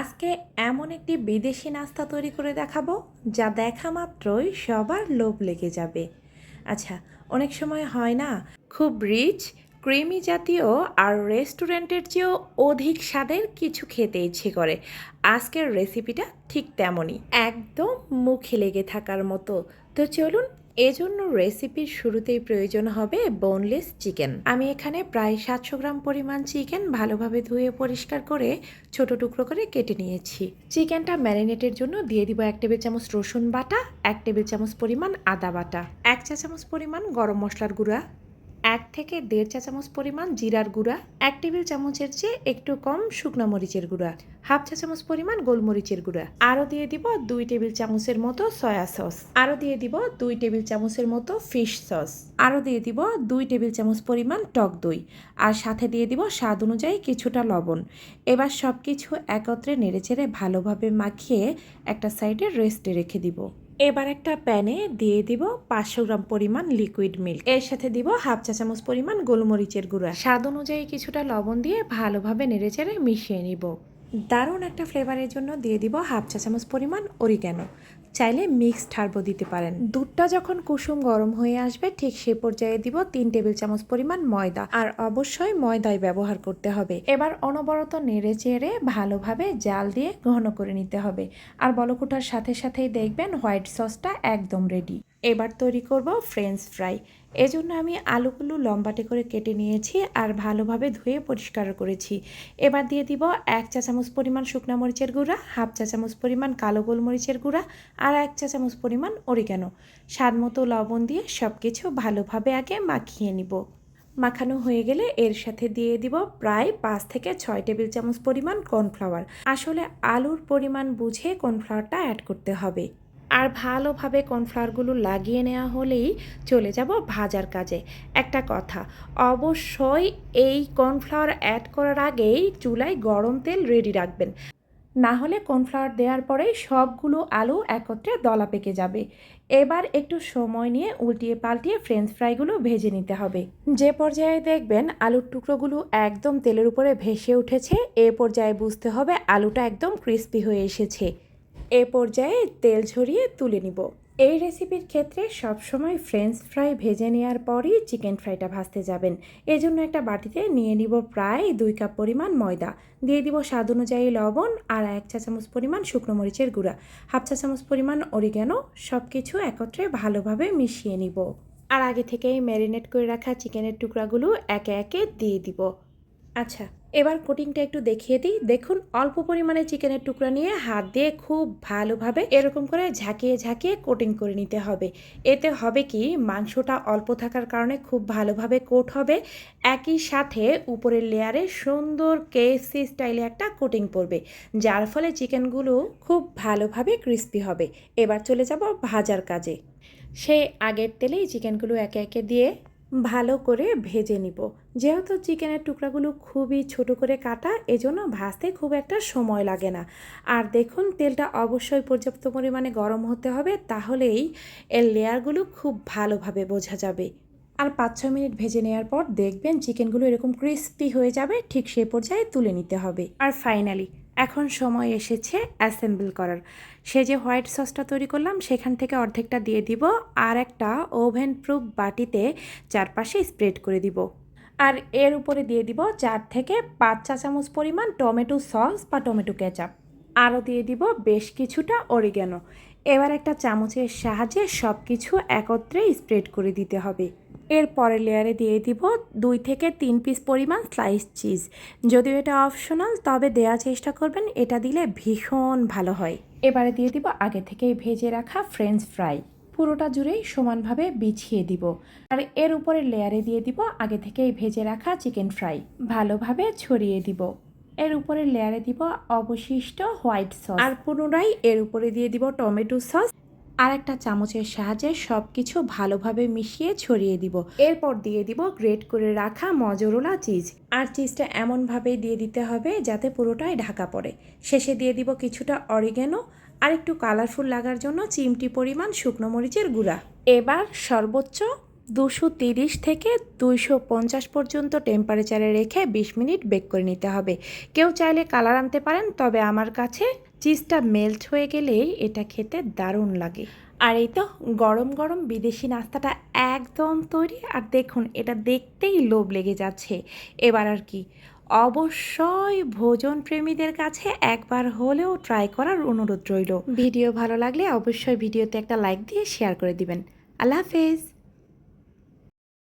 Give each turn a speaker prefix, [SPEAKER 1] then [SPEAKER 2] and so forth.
[SPEAKER 1] আজকে এমন একটি বিদেশি নাস্তা তৈরি করে দেখাবো, যা দেখা মাত্রই সবার লোভ লেগে যাবে। আচ্ছা অনেক সময় হয় না, খুব রিচ ক্রিমি জাতীয় আর রেস্টুরেন্টের চেয়েও অধিক স্বাদের কিছু খেতে ইচ্ছে করে। আজকের রেসিপিটা ঠিক তেমনই, একদম মুখে লেগে থাকার মতো। তো চলুন এজন্য রেসিপির শুরুতেই প্রয়োজন হবে বোনলেস চিকেন আমি এখানে প্রায় সাতশো গ্রাম পরিমাণ চিকেন ভালোভাবে ধুয়ে পরিষ্কার করে ছোট টুকরো করে কেটে নিয়েছি। চিকেনটা ম্যারিনেটের জন্য দিয়ে দিব এক টেবিল চামচ রসুন বাটা, এক টেবিল চামচ পরিমাণ আদা বাটা, এক চা চামচ পরিমাণ গরম মশলার গুঁড়া এক থেকে দেড় চা চামচ পরিমাণ জিরার গুঁড়া, এক টেবিল চামচের চেয়ে একটু কম শুকনো মরিচের গুঁড়া, হাফ চা চামচ পরিমাণ গোলমরিচের গুঁড়া। আরও দিয়ে দিব দুই টেবিল চামচের মতো সয়া সস। আরও দিয়ে দিব দুই টেবিল চামচের মতো ফিশ সস। আরও দিয়ে দিব দুই টেবিল চামচ পরিমাণ টক দই। আর সাথে দিয়ে দিব স্বাদ অনুযায়ী কিছুটা লবণ। এবার সব কিছু একত্রে নেড়েচেড়ে ভালোভাবে মাখিয়ে একটা সাইডে রেস্টে রেখে দিব। এবার একটা প্যানে দিয়ে দিব পাঁচশো গ্রাম পরিমাণ লিকুইড মিল্ক এর সাথে দিব হাফ চা চামচ পরিমাণ গোলমরিচের গুঁড়া। স্বাদ অনুযায়ী কিছুটা লবণ দিয়ে ভালোভাবে নেড়েচেড়ে মিশিয়ে নিব। দারুণ একটা ফ্লেভারের জন্য দিয়ে দিব হাফ চা চামচ পরিমাণ অরিগ্যানো চাইলে মিক্সড হার্বও দিতে পারেন। দুধটা যখন কুসুম গরম হয়ে আসবে, ঠিক সে পর্যায়ে দিব তিন টেবিল চামচ পরিমাণ ময়দা। আর অবশ্যই ময়দাই ব্যবহার করতে হবে। এবার অনবরত নেড়ে চেড়ে ভালোভাবে জাল দিয়ে ঘন করে নিতে হবে। আর বলকুটার সাথে সাথেই দেখবেন হোয়াইট সসটা একদম রেডি। এবার তৈরি করব ফ্রেঞ্চ ফ্রাই এজন্য আমি আলুগুলো লম্বাটে করে কেটে নিয়েছি আর ভালোভাবে ধুয়ে পরিষ্কার করেছি। এবার দিয়ে দিব এক চা চামচ পরিমাণ শুকনা মরিচের গুঁড়া, হাফ চা চামচ পরিমাণ কালো গোলমরিচের গুঁড়া আর এক চা চামচ পরিমাণ অরিগানো স্বাদ মতো লবণ দিয়ে সব কিছু ভালোভাবে আগে মাখিয়ে নিব। মাখানো হয়ে গেলে এর সাথে দিয়ে দিব প্রায় পাঁচ থেকে ছয় টেবিল চামচ পরিমাণ কর্নফ্লাওয়ার। আসলে আলুর পরিমাণ বুঝে কর্নফ্লাওয়ারটা অ্যাড করতে হবে। আর ভালোভাবে কর্নফ্লাওয়ারগুলো লাগিয়ে নেওয়া হলেই চলে যাব ভাজার কাজে। একটা কথা, অবশ্যই এই কর্নফ্লাওয়ার অ্যাড করার আগেই চুলায় গরম তেল রেডি রাখবেন। না হলে কর্নফ্লাওয়ার দেওয়ার পরেই সবগুলো আলু একত্রে দলা পেকে যাবে। এবার একটু সময় নিয়ে উল্টিয়ে পাল্টিয়ে ফ্রেঞ্চ ফ্রাইগুলো ভেজে নিতে হবে। যে পর্যায়ে দেখবেন আলুর টুকরোগুলো একদম তেলের উপরে ভেসে উঠেছে, এ পর্যায়ে বুঝতে হবে আলুটা একদম ক্রিস্পি হয়ে এসেছে। এ পর্যায়ে তেল ঝরিয়ে তুলে নিব। এই রেসিপির ক্ষেত্রে সবসময় ফ্রেঞ্চ ফ্রাই ভেজে নেওয়ার পরই চিকেন ফ্রাইটা ভাজতে যাবেন। এজন্য একটা বাটিতে নিয়ে নিব প্রায় দুই কাপ পরিমাণ ময়দা। দিয়ে দিব স্বাদ অনুযায়ী লবণ আর এক চা চামচ পরিমাণ শুকনো মরিচের গুঁড়া। হাফ চা চামচ পরিমাণ অরিগ্যানো সব কিছু একত্রে ভালোভাবে মিশিয়ে নিব। আর আগে থেকেই ম্যারিনেট করে রাখা চিকেনের টুকরাগুলো একে একে দিয়ে দিব। আচ্ছা এবার কোটিংটা একটু দেখিয়ে দিই। দেখুন, অল্প পরিমাণে চিকেনের টুকরা নিয়ে হাত দিয়ে খুব ভালোভাবে এরকম করে ঝাঁকিয়ে ঝাঁকিয়ে কোটিং করে নিতে হবে। এতে হবে কি, মাংসটা অল্প থাকার কারণে খুব ভালোভাবে কোট হবে। একই সাথে উপরের লেয়ারে সুন্দর কেএফসি স্টাইলে একটা কোটিং পড়বে, যার ফলে চিকেনগুলো খুব ভালোভাবে ক্রিস্পি হবে। এবার চলে যাব ভাজার কাজে। সেই আগের তেলেই চিকেনগুলো একে একে দিয়ে ভালো করে ভেজে নিব। যেহেতু চিকেনের টুকরাগুলো খুবই ছোট করে কাটা, এজন্য ভাজতে খুব একটা সময় লাগে না। আর দেখুন, তেলটা অবশ্যই পর্যাপ্ত পরিমাণে গরম হতে হবে, তাহলেই এর লেয়ারগুলো খুব ভালোভাবে বোঝা যাবে। আর পাঁচ ছ মিনিট ভেজে নেওয়ার পর দেখবেন চিকেনগুলো এরকম ক্রিস্পি হয়ে যাবে, ঠিক সেই পর্যায়ে তুলে নিতে হবে। আর ফাইনালি এখন সময় এসেছে অ্যাসেম্বল করার। সে যে হোয়াইট সসটা তৈরি করলাম, সেখান থেকে অর্ধেকটা দিয়ে দিব আর একটা ওভেন প্রুফ বাটিতে চারপাশে স্প্রেড করে দিব। আর এর উপরে দিয়ে দিব চার থেকে পাঁচ চা চামচ পরিমাণ টমেটো সস বা টমেটো কেচাপ। আরও দিয়ে দিব বেশ কিছুটা অরিগ্যানো। এবার একটা চামচের সাহায্যে সব কিছু একত্রে স্প্রেড করে দিতে হবে। এর পরের লেয়ারে দিয়ে দিব দুই থেকে তিন পিস পরিমাণ স্লাইস চিজ যদিও এটা অপশনাল তবে দেওয়ার চেষ্টা করবেন, এটা দিলে ভীষণ ভালো হয়। এবারে দিয়ে দিব আগে থেকেই ভেজে রাখা ফ্রেঞ্চ ফ্রাই পুরোটা জুড়েই সমানভাবে বিছিয়ে দিব। আর এর উপরে লেয়ারে দিয়ে দিব আগে থেকেই ভেজে রাখা চিকেন ফ্রাই ভালোভাবে ছড়িয়ে দিব। এর উপরে লেয়ারে দিব অবশিষ্ট হোয়াইট সস আর পুনরায় এর উপরে দিয়ে দিব টমেটো সস আর একটা চামচের সাহায্যে সব কিছু ভালোভাবে মিশিয়ে ছড়িয়ে দিব। এরপর দিয়ে দিব গ্রেট করে রাখা মজরোলা চিজ। আর চিজটা এমনভাবেই দিয়ে দিতে হবে যাতে পুরোটাই ঢাকা পড়ে। শেষে দিয়ে দিব কিছুটা অরিগেনো আর একটু কালারফুল লাগার জন্য চিমটি পরিমাণ শুকনো মরিচের গুঁড়া। এবার সর্বোচ্চ দুশো তিরিশ থেকে দুইশো পঞ্চাশ পর্যন্ত টেম্পারেচারে রেখে বিশ মিনিট বেক করে নিতে হবে। কেউ চাইলে কালার আনতে পারেন, তবে আমার কাছে চিজটা মেল্ট হয়ে গেলেই এটা খেতে দারুণ লাগে। আর এই তো গরম গরম বিদেশি নাস্তাটা একদম তৈরি। আর দেখুন, এটা দেখতেই লোভ লেগে যাচ্ছে। এবার আর কি, অবশ্যই ভোজন প্রেমীদের কাছে একবার হলেও ট্রাই করার অনুরোধ রইল। ভিডিও ভালো লাগলে অবশ্যই ভিডিওতে একটা লাইক দিয়ে শেয়ার করে দিবেন। আল্লাহ হাফেজ।